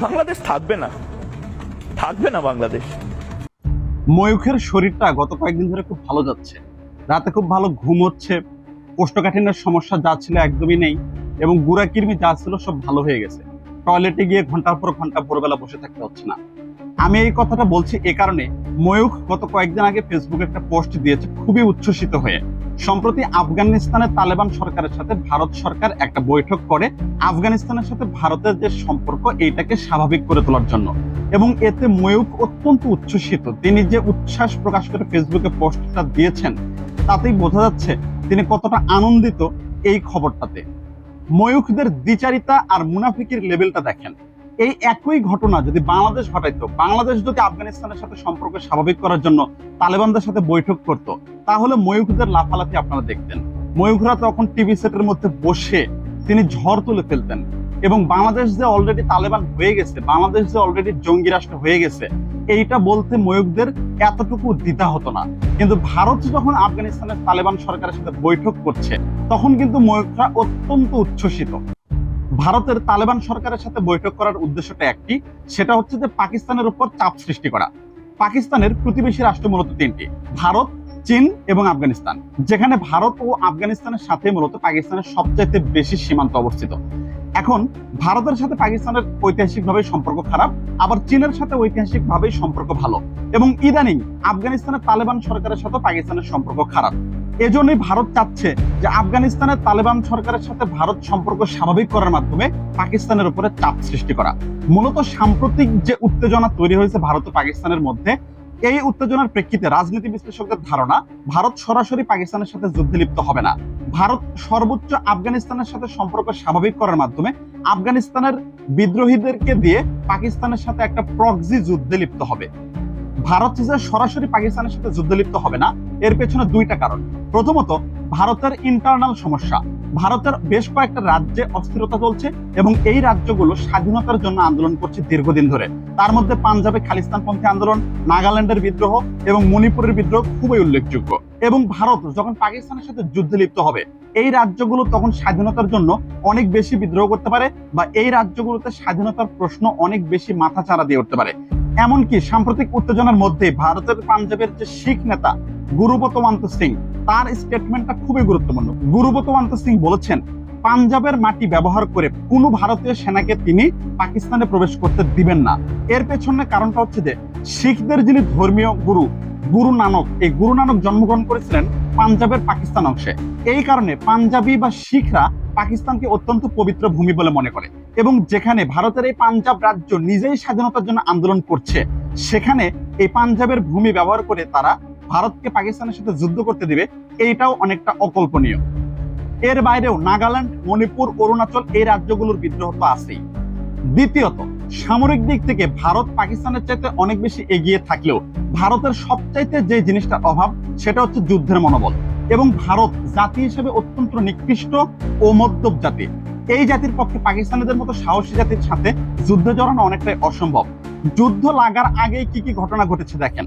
বাংলাদেশ থাকবে না। থাকবে না বাংলাদেশ। ময়ূখের শরীরটা গত কয়েকদিন ধরে খুব ভালো যাচ্ছে। রাতে খুব ভালো ঘুম হচ্ছে। কোষ্ঠকাঠিন্যের সমস্যা যা ছিল একদমই নেই এবং গুড়া কিরমি যা ছিল সব ভালো হয়ে গেছে। টয়লেটে গিয়ে ঘণ্টার পর ঘণ্টা ভোরবেলা বসে থাকতে হচ্ছে না। আমি এই কথাটা বলছি এ কারণে ময়ূখ গত কয়েকদিন আগে ফেসবুকে একটা পোস্ট দিয়েছে খুবই উচ্ছ্বসিত হয়ে। সম্প্রতি আফগানিস্তানের তালেবান সরকারের সাথে ভারত সরকার একটা বৈঠক করে আফগানিস্তানের সাথে ভারতের যে সম্পর্ক, এইটাকে স্বাভাবিক করে তোলার জন্য। এবং এতে ময়ূক অত্যন্ত উচ্ছ্বসিত। তিনি যে উচ্ছ্বাস প্রকাশ করে ফেসবুকে পোস্টটা দিয়েছেন, তাতেই বোঝা যাচ্ছে তিনি কতটা আনন্দিত এই খবরটাতে। ময়ূকদের দ্বিচারিতা আর মুনাফিকির লেভেলটা দেখেন। এই একই ঘটনা যদি বাংলাদেশ ঘটাইতো, বাংলাদেশ যদি আফগানিস্তানের সাথে সম্পর্ক স্বাভাবিক করার জন্য তালেবানদের সাথে বৈঠক করত, তাহলে ময়ূকদের লাফালাফি আপনারা দেখতেন। ময়ূকরা তখন টিভি সেটের মধ্যে বসে তিনি ঝড় তুলে ফেলতেন। এবং বাংলাদেশ যে অলরেডি তালেবান হয়ে গেছে, বাংলাদেশ যে অলরেডি জঙ্গি রাষ্ট্র হয়ে গেছে, এইটা বলতে ময়ূকদের এতটুকু দ্বিধা হতো না। কিন্তু ভারত যখন আফগানিস্তানের তালেবান সরকারের সাথে বৈঠক করছে, তখন কিন্তু ময়ূকরা অত্যন্ত উচ্ছ্বসিত। ভারতের তালেবান সরকারের সাথে বৈঠক করার উদ্দেশ্যটা একটি, সেটা হচ্ছে যে পাকিস্তানের উপর চাপ সৃষ্টি করা। পাকিস্তানের প্রতিবেশী রাষ্ট্র মূলত তিনটি, ভারত, চীন এবং আফগানিস্তান, যেখানে ভারত ও আফগানিস্তানের সাথে মূলত পাকিস্তানের সবচাইতে বেশি সীমান্ত অবস্থিত। এখন, ভারতের সাথে পাকিস্তানের ঐতিহাসিকভাবে সম্পর্ক খারাপ, আবার চীনের সাথে ঐতিহাসিকভাবে সম্পর্ক ভালো। এবং ইদানিং আফগানিস্তানের তালেবান সরকারের সাথে পাকিস্তানের সম্পর্ক খারাপ। এজন্যই ভারত চাচ্ছে যে আফগানিস্তানের তালেবান সরকারের সাথে ভারত সম্পর্ক স্বাভাবিক করার মাধ্যমে পাকিস্তানের উপরে চাপ সৃষ্টি করা। মূলত সাম্প্রতিক যে উত্তেজনা তৈরি হয়েছে ভারত ও পাকিস্তানের মধ্যে, এই উত্তেজনার প্রেক্ষিতে রাজনীতি বিশ্লেষকদের ধারণা, ভারত সরাসরি পাকিস্তানের সাথে যুদ্ধে লিপ্ত হবে না। ভারত সর্বোচ্চ আফগানিস্তানের সাথে সম্পর্ক স্বাভাবিক করার মাধ্যমে আফগানিস্তানের বিদ্রোহীদেরকে দিয়ে পাকিস্তানের সাথে একটা প্রক্সি যুদ্ধে লিপ্ত হবে। ভারত যে সরাসরি পাকিস্তানের সাথে যুদ্ধে লিপ্ত হবে না এর পেছনে দুইটা কারণ। প্রথমত, ভারতের ইন্টারনাল সমস্যা। ভারতের বেশ কয়েকটা রাজ্যে অস্থিরতা চলছে এবং এই রাজ্যগুলো স্বাধীনতার জন্য আন্দোলন করছে দীর্ঘদিন ধরে। তার মধ্যে পাঞ্জাবে খালিস্তানপন্থী আন্দোলন, নাগাল্যান্ডের বিদ্রোহ এবং মণিপুরের বিদ্রোহ খুবই উল্লেখযোগ্য। এবং ভারত যখন পাকিস্তানের সাথে যুদ্ধে লিপ্ত হবে, এই রাজ্যগুলো তখন স্বাধীনতার জন্য অনেক বেশি বিদ্রোহ করতে পারে বা এই রাজ্যগুলোতে স্বাধীনতার প্রশ্ন অনেক বেশি মাথা চাড়া দিয়ে উঠতে পারে। এমনকি সাম্প্রতিক উত্তেজনার মধ্যে ভারতের পাঞ্জাবের যে শিখ নেতা গুরুবতমান্ত সিং, তার স্টেটমেন্টটা খুবই গুরুত্বপূর্ণ। গুরুবতমান্ত সিং বলেছেন, পাঞ্জাবের মাটি ব্যবহার করে কোনো ভারতীয় সেনাকে তিনি পাকিস্তানে প্রবেশ করতে দিবেন না। এর পেছনে কারণটা হচ্ছে যে, শিখদের যিনি ধর্মীয় গুরু গুরু নানক, এই গুরু নানক জন্মগ্রহণ করেছিলেন পাঞ্জাবের পাকিস্তান অংশে। এই কারণে পাঞ্জাবি বা শিখরা পাকিস্তানকে অত্যন্ত পবিত্র ভূমি বলে মনে করে এবং যেখানে ভারতের এই পাঞ্জাব রাজ্য নিজেই স্বাধীনতার জন্য আন্দোলন করছে, সেখানে এই পাঞ্জাবের ভূমি ব্যবহার করে তারা ভারতকে পাকিস্তানের সাথে যুদ্ধ করতে দিবে, এইটাও অনেকটা অকল্পনীয়। এর বাইরেও নাগাল্যান্ড, মণিপুর, অরুণাচল এই রাজ্যগুলোর বিদ্রোহ তো আছেই। দ্বিতীয়ত, সামরিক দিক থেকে ভারত পাকিস্তানের চাইতে অনেক বেশি এগিয়ে থাকলেও ভারতের সবচাইতে যে জিনিসটার অভাব, সেটা হচ্ছে যুদ্ধের মনোবল। এবং ভারত জাতি হিসেবে অত্যন্ত নিকৃষ্ট ও মধ্যম জাতি। এই জাতির পক্ষে পাকিস্তানিদের মতো সাহসী জাতির সাথে যুদ্ধে জড়ানো অনেকটাই অসম্ভব। যুদ্ধ লাগার আগেই কি কি ঘটনা ঘটেছে দেখেন।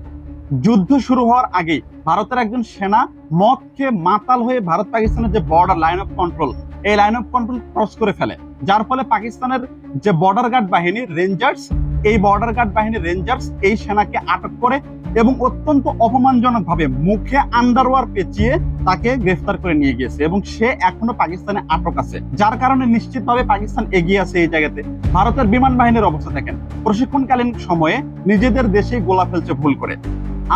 যুদ্ধ শুরু হওয়ার আগেই ভারতের একজন সেনা মদ খেয়ে মাতাল হয়ে ভারত পাকিস্তানের যে বর্ডার লাইন অফ কন্ট্রোল এই লাইন অফ কন্ট্রোল ক্রস করে ফেলে। যার ফলে পাকিস্তানের যে বর্ডার গার্ড বাহিনী রেঞ্জার্স এই বর্ডার গার্ড বাহিনী রেঞ্জার্স এই সেনাকে আটক করে এবং অত্যন্ত অপমানজনক ভাবে মুখে আন্ডারওয়ার পেঁচিয়ে তাকে গ্রেফতার করে নিয়ে গিয়েছে এবং সে এখনও পাকিস্তানে আটক আছে। যার কারণে নিশ্চিতভাবে পাকিস্তান এগিয়ে আছে এই জায়গাতে। ভারতের বিমান বাহিনীর অবস্থা দেখেন। প্রশিক্ষণকালীন সময়ে নিজেদের দেশে গোলা ফেলছে ভুল করে।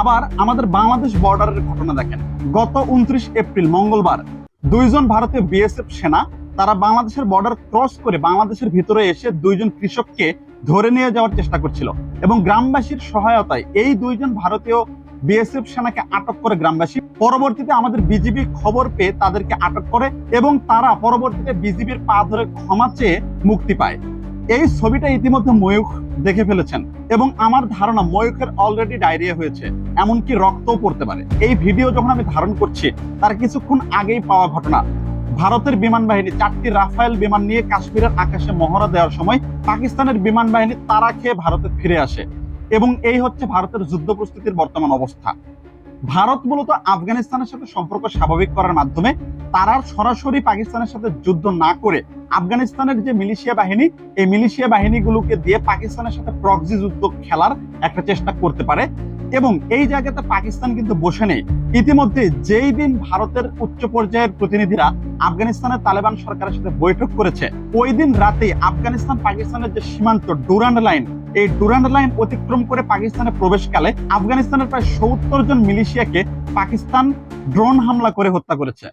আবার আমাদের বাংলাদেশ বর্ডারের ঘটনা দেখেন। গত উনত্রিশ এপ্রিল, মঙ্গলবার, দুইজন ভারতীয় বিএসএফ সেনা তারা বাংলাদেশের বর্ডার ক্রস করে বাংলাদেশের ভিতরে এসে দুইজন কৃষককে ধরে নিয়ে যাওয়ার চেষ্টা করছিল। এবং গ্রামবাসীর সহায়তায় এই দুইজন ভারতীয় বিএসএফ সেনাকে আটক করে গ্রামবাসী। পরবর্তীতে আমাদের বিজিবি খবর পেয়ে তাদেরকে আটক করে এবং তারা পরবর্তীতে বিজিবির পা ধরে ক্ষমা চেয়ে মুক্তি পায়। এই ছবিটা ইতিমধ্যে ময়ূখ দেখে ফেলেছেন এবং আমার ধারণা ময়ূখের অলরেডি ডায়রিয়া হয়েছে, এমনকি রক্তও পড়তে পারে। এই ভিডিও যখন আমি ধারণ করছি, তার কিছুক্ষণ আগেই পাওয়া ঘটনা। ভারতের বিমান বাহিনী চারটি রাফায়েল বিমান নিয়ে কাশ্মীরের আকাশে মহড়া দেওয়ার সময় পাকিস্তানের বিমান বাহিনী তারা খেয়ে ভারতে ফিরে আসে। এবং এই হচ্ছে ভারতের যুদ্ধ প্রস্তুতির বর্তমান অবস্থা। ভারত মূলত আফগানিস্তানের সাথে সম্পর্ক স্বাভাবিক করার মাধ্যমে তারা সরাসরি পাকিস্তানের সাথে যুদ্ধ না করে আফগানিস্তানের যে মিলিশিয়া বাহিনী, এই মিলিশিয়া বাহিনীগুলোকে দিয়ে পাকিস্তানের সাথে প্রক্সি যুদ্ধ খেলার একটা চেষ্টা করতে পারে। এবং এই জায়গাতে পাকিস্তান কিন্তু বসে নেই। ইতিমধ্যে যেই দিন ভারতের উচ্চ পর্যায়ের প্রতিনিধিরা আফগানিস্তানের তালেবান সরকারের সাথে বৈঠক করেছে, ওই দিন রাতে আফগানিস্তান পাকিস্তানের যে সীমান্ত ডুরান্ড লাইন, এই ডুরান্ড লাইন অতিক্রম করে পাকিস্তানে প্রবেশকালে আফগানিস্তানের প্রায় সত্তর জন মিলিশিয়াকে পাকিস্তান ড্রোন হামলা করে হত্যা করেছে।